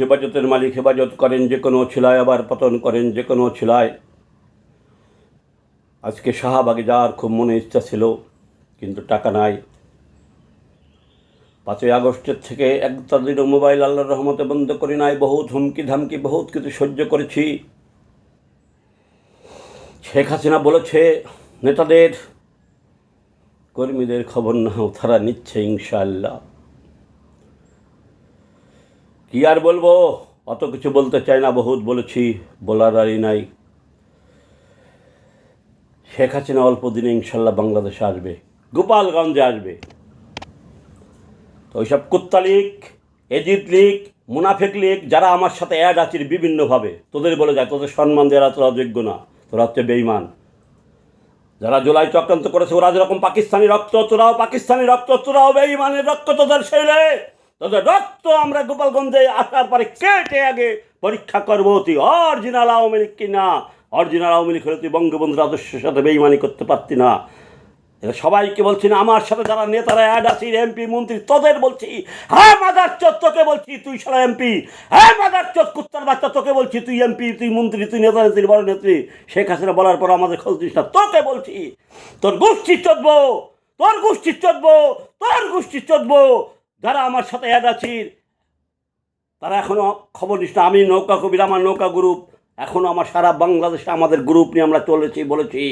হেফাজতের মালিক হেফাজত করেন যে কোনো ছিলায় আবার পতন করেন যে কোনো ছিলায়। আজকে শাহবাগে যাওয়ার খুব মনে ইচ্ছা ছিল, কিন্তু টাকা নাই। পাঁচই আগস্টের থেকে একটা দিনও মোবাইল আল্লাহর রহমতে বন্ধ করি নাই, বহুত হুমকি ধামকি, বহুত কিছু সহ্য করেছি। শেখ হাসিনা বলেছে, নেতাদের, কর্মীদের খবর নাও তারা নিচ্ছে ইনশাআল্লাহ। কি আর বলব? অত কিছু বলতে চাই না, বহুত বলেছি, বলার আরই নাই। শেখ হাসিনা অল্প দিনে ইনশাল্লাহ বাংলাদেশে আসবে, গোপালগঞ্জে আসবে। তো ওইসব কুত্তা লীগ, এজিদ লীগ, মুনাফেক লীগ, যারা আমার সাথে অ্যাড আছিস বিভিন্নভাবে, তোদের বলে যায়, তোদের সম্মান দেওয়া তোরা যোগ্য না, তোরা হচ্ছে বেইমান যারা জুলাই চক্রান্ত করেছে, ওরা যেরকম পাকিস্তানি রক্ত, তোরাও পাকিস্তানি রক্ত, তোরাও বেইমানের রক্ত, তোদের শরীরে তোদের রক্ত আমরা গোপালগঞ্জে আসার পরে কেটে আগে পরীক্ষা করব, তুই অরিজিনাল আওয়ামী লীগ কি না অরিজিনাল আওয়ামী লীগ হলে তুই বঙ্গবন্ধুর আদর্শের সাথে বেইমানি করতে পারতি না। এটা সবাইকে বলছি না, আমার সাথে যারা নেতারা অ্যাড আছি এমপি মন্ত্রী, তোদের বলছি হ্যাঁ মাদার চোদ, তোকে বলছি, তুই সারা এমপি হ্যাঁ মাদার চোদ, কুত্তার বাচ্চা, তোকে বলছি, তুই এমপি তুই মন্ত্রী, তুই নেতা নেত্রী বড় নেত্রী। শেখ হাসিনা বলার পর আমাদের খোঁজ দিস না, তোকে বলছি, তোর গোষ্ঠী চোদবো, তোর গোষ্ঠী চোদবো, তোর গোষ্ঠী চোদবো। যারা আমার সাথে অ্যাড আছি তারা এখনও খবর নিস না। আমি নৌকা কবির, আমার নৌকা গ্রুপ। এখনও আমার সারা বাংলাদেশে আমাদের গ্রুপ নিয়ে আমরা চলেছি, বলেছি,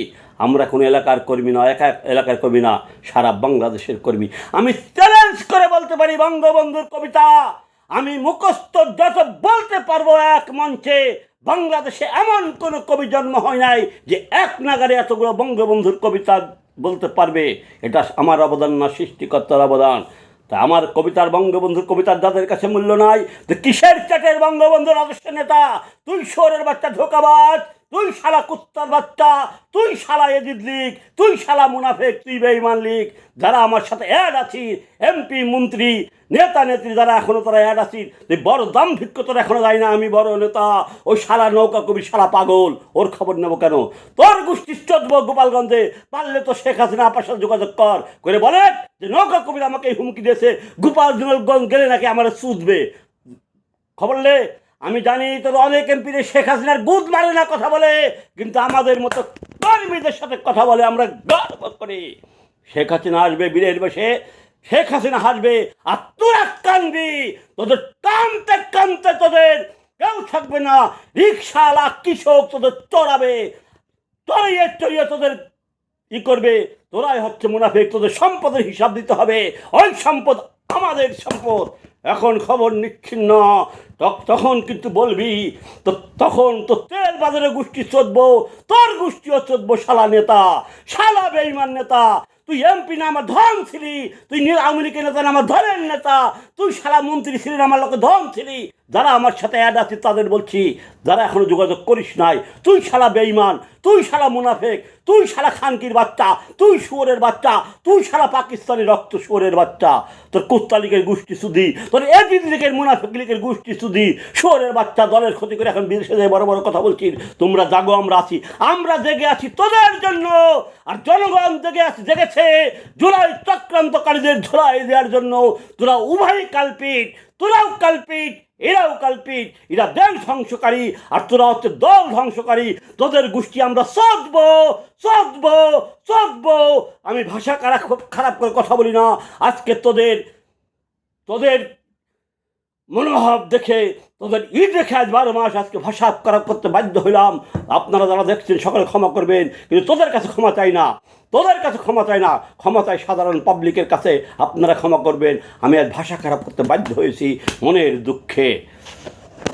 আমরা কোনো এলাকার কর্মী না, একা এলাকার কর্মী না, সারা বাংলাদেশের কর্মী। আমি চ্যালেঞ্জ করে বলতে পারি, বঙ্গবন্ধুর কবিতা, আমি মুখস্থ যত বলতে পারব এক মঞ্চে, বাংলাদেশে এমন কোনো কবি জন্ম হয় নাই যে এক নাগারে এতগুলো বঙ্গবন্ধুর কবিতা বলতে পারবে। এটা আমার অবদান না, সৃষ্টিকর্তার অবদান। তা আমার কবিতার বঙ্গবন্ধুর কবিতার দাদের কাছে মূল্য নাই। তো কিসের চাটের বঙ্গবন্ধুর আদর্শ নেতা? তুই শোরের বাচ্চা ধোকাবাজ। তুই শালা কুত্তার বাচ্চা, তুই শালা এজিদ লীগ, তুই শালা মুনাফেক, তুই বেইমান লীগ, যারা আমার সাথে অ্যাড আছি এমপি, মন্ত্রী, নেতা, নেত্রী যারা এখনও তারা অ্যাড আছি তুই বড় দাম ভিক্ষ তোর এখনও যায় না, আমি বড় নেতা ওই শালা নৌকা কবি, শালা পাগল, ওর খবর নেব কেন? তোর গোষ্ঠী চোদ্দ গোপালগঞ্জে, পারলে তো শেখ হাসিনা আপার সাথে যোগাযোগ কর, করে বলে যে নৌকা কবির আমাকে হুমকি দিয়েছে গোপালগঞ্জ গেলে নাকি আমার সুদবে খবর লে? আমি জানি তোর অনেক এমপিরে শেখ হাসিনার গুদ মারে না কথা বলে, কিন্তু আমাদের মতো কর্মীদের সাথে কথা বলে আমরা গর্ব করি। শেখ হাসিনা আসবে বীরের বসে, শেখ হাসিনা হাসবে, আর তোরা কানবি, তোদের কানতে কানতে তোদের কেউ থাকবে না রিক্সাওয়ালা কৃষক তোদের চড়াবে, চড়িয়ে চড়িয়ে তোদের ই করবে, তোরাই হচ্ছে মুনাফেক, তোদের সম্পদের হিসাব দিতে হবে, ওই সম্পদ আমাদের সম্পদ। এখন খবর নিচ্ছিন্ন। তখ- তখন কিন্তু বলবি, তো তখন তো তেল বাজারে গোষ্ঠী চোদবো তোর গোষ্ঠীও চোদবো শালা নেতা, শালা বেইমান নেতা। তুই এমপি না, আমার ধন ছিলি। তুই আওয়ামী লীগের নেতা আমার ধনের নেতা। তুই শালা মন্ত্রী ছিলি আমার লোকে ধন ছিলি। যারা আমার সাথে অ্যাড আছে, তাদের বলছি, যারা এখনও যোগাযোগ করিস নাই, তুই শালা বেইমান তুই শালা মুনাফেক, তুই শালা খানকির বাচ্চা, তুই শুয়োরের বাচ্চা, তুই শালা পাকিস্তানি রক্ত শুয়োরের বাচ্চা। তোর কুত্তা গোষ্ঠী সুদি তোর এজিদ লীগের মুনাফেক লীগের গোষ্ঠী সুদি শুয়োরের বাচ্চা, দলের ক্ষতি করে এখন বিদেশে যায় বড় বড় কথা বলছি। তোমরা জাগো, আমরা আছি। আমরা জেগে আছি তোদের জন্য, আর জনগণ জেগে আছে, জেগেছে জুলাই চক্রান্তকারীদের ঝোলাই দেওয়ার জন্য তোরা উভয় কালপিট, তোরাও কালপিট, এরাও কালপিট, এরা দেশ ধ্বংসকারী আর তোরা হচ্ছে দল ধ্বংসকারী। তোদের গোষ্ঠী আমরা সদব সদব সদব আমি ভাষা খারাপ খারাপ করে কথা বলি না। আজকে তোদের তোদের মনোভাব দেখে, তোদের ই দেখে আজ বারো মাস আজকে ভাষা খারাপ করতে বাধ্য হইলাম। আপনারা যারা দেখছেন, সকলে ক্ষমা করবেন, কিন্তু তোদের কাছে ক্ষমা চাই না। তোদের কাছে ক্ষমা চাই না, ক্ষমা চাই সাধারণ পাবলিকের কাছে। আপনারা ক্ষমা করবেন। আমি আর ভাষা খারাপ করতে বাধ্য হয়েছি মনের দুঃখে।